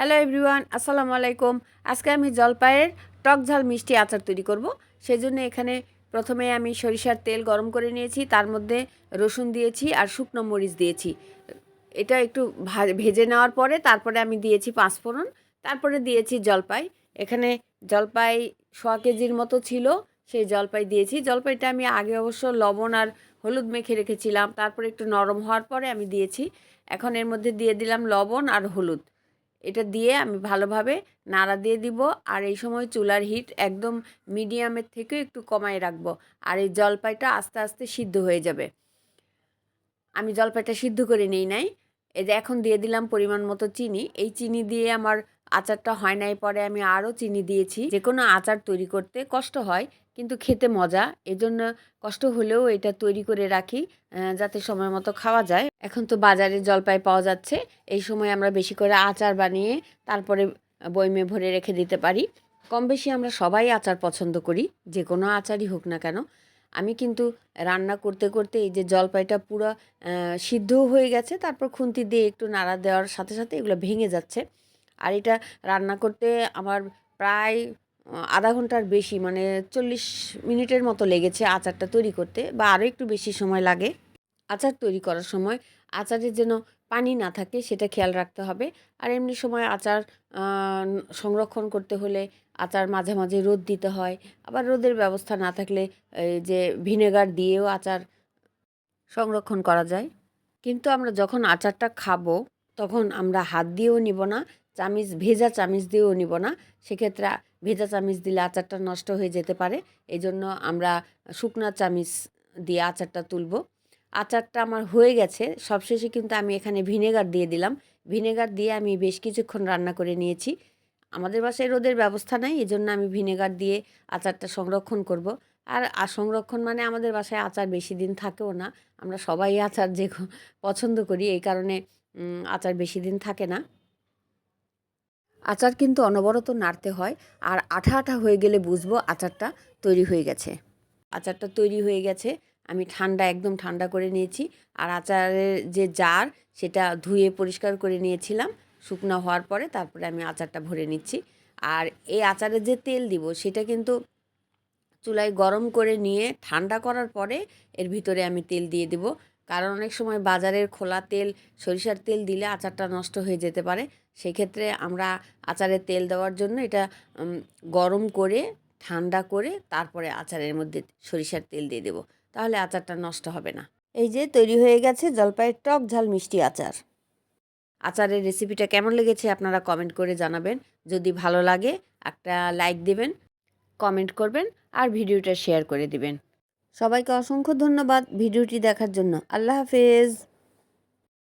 Hello everyone, আসসালামু আলাইকুম। আজকে আমি জলপাইয়ের টক ঝাল মিষ্টি আচার তৈরি করব। সেজন্য এখানে প্রথমে আমি সরিষার তেল গরম করে নিয়েছি, তার মধ্যে রসুন দিয়েছি আর শুকনো মরিচ দিয়েছি। এটা একটু ভেজে নেওয়ার পরে তারপরে আমি দিয়েছি পাঁচফোড়ন, তারপরে দিয়েছি জলপাই। এখানে জলপাই সোয়া কেজির মতো ছিল, সেই জলপাই দিয়েছি। জলপাইটা আমি আগে অবশ্য লবণ আর হলুদ মেখে রেখেছিলাম, তারপরে একটু নরম হওয়ার পরে আমি দিয়েছি। এখন এর মধ্যে দিয়ে দিলাম লবণ আর হলুদ। এটা দিয়ে আমি ভালোভাবে নাড়া দিয়ে দিব। আর এই সময় চুলার হিট একদম মিডিয়ামের থেকে একটু কমায় রাখব। আর এই জলপাইটা আস্তে আস্তে সিদ্ধ হয়ে যাবে। আমি জলপাইটা সিদ্ধ করে নেই নাই। এই যে এখন দিয়ে দিলাম পরিমাণ মতো চিনি। এই চিনি দিয়ে আমার আচারটা হয় নাই পরে আমি আরও চিনি দিয়েছি। যে কোনো আচার তৈরি করতে কষ্ট হয়, কিন্তু খেতে মজা। এজন্য কষ্ট হলেও এটা তৈরি করে রাখি যাতে সময় মতো খাওয়া যায়। এখন তো বাজারে জলপাই পাওয়া যাচ্ছে। এই সময় আমরা বেশি করে আচার বানিয়ে তারপরে বইমে ভরে রেখে দিতে পারি। কম বেশি আমরা সবাই আচার পছন্দ করি যে কোনো আচারই হোক না কেন। আমি কিন্তু রান্না করতে করতে এই যে জলপাইটা পুরো আহ, সিদ্ধও হয়ে গেছে তারপর খুন্তি দিয়ে একটু নাড়া দেওয়ার সাথে সাথে এগুলো ভেঙে যাচ্ছে। আর এটা রান্না করতে আমার প্রায় আধা ঘণ্টার বেশি মানে চল্লিশ মিনিটের মতো লেগেছে আচারটা তৈরি করতে বা আরও একটু বেশি সময় লাগে আচার তৈরি করার সময়। আচারের যেন পানি না থাকে সেটা খেয়াল রাখতে হবে। আর এমনি সময় আচার সংরক্ষণ করতে হলে আচার মাঝে মাঝে রোদ দিতে হয়। আবার রোদের ব্যবস্থা না থাকলে যে ভিনেগার দিয়েও আচার সংরক্ষণ করা যায়। কিন্তু আমরা যখন আচারটা খাব, তখন আমরা হাত দিয়েও নিব না, চামিচ, ভেজা চামিচ দিয়েও নিব না। সেক্ষেত্রে ভেজা চামিচ দিলে আচারটা নষ্ট হয়ে যেতে পারে। এই জন্য আমরা শুকনা চামিচ দিয়ে আচারটা তুলব। আচারটা আমার হয়ে গেছে। সবশেষে কিন্তু আমি এখানে ভিনেগার দিয়ে দিলাম। ভিনেগার দিয়ে আমি বেশ কিছুক্ষণ রান্না করে নিয়েছি। আমাদের বাসায় রোদের ব্যবস্থা নাই এই জন্য আমি ভিনেগার দিয়ে আচারটা সংরক্ষণ করব। আর সংরক্ষণ মানে আমাদের বাসায় আচার বেশি দিন থাকেও না। আমরা সবাই আচার যে পছন্দ করি, এই কারণে আচার বেশি দিন থাকে না। আচার কিন্তু অনবরত নাড়তে হয়। আর আঠা আঠা হয়ে গেলে বুঝব আচারটা তৈরি হয়ে গেছে। আচারটা তৈরি হয়ে গেছে। আমি ঠান্ডা, একদম ঠান্ডা করে নিয়েছি। আর আচারের যে জার, সেটা ধুয়ে পরিষ্কার করে নিয়েছিলাম। শুকনো হওয়ার পরে তারপরে আমি আচারটা ভরে নিচ্ছি। আর এই আচারের যে তেল দিব, সেটা কিন্তু চুলায় গরম করে নিয়ে ঠান্ডা করার পরে এর ভিতরে আমি তেল দিয়ে দিব। কারণ অনেক সময় বাজারের খোলা তেল, সরিষার তেল দিলে আচারটা নষ্ট হয়ে যেতে পারে। সেক্ষেত্রে আমরা আচারে তেল দেওয়ার জন্য এটা গরম করে, ঠান্ডা করে তারপরে আচারের মধ্যে সরিষার তেল দিয়ে দেব। তাহলে আচারটা নষ্ট হবে না। এই যে তৈরি হয়ে গেছে জলপাইয়ের টক ঝাল মিষ্টি আচার। আচারের রেসিপিটা কেমন লেগেছে আপনারা কমেন্ট করে জানাবেন। যদি ভালো লাগে একটা লাইক দেবেন কমেন্ট করবেন আর ভিডিওটা শেয়ার করে দিবেন। সবাইকে অসংখ্য ধন্যবাদ ভিডিওটি দেখার জন্য। আল্লাহ হাফেজ।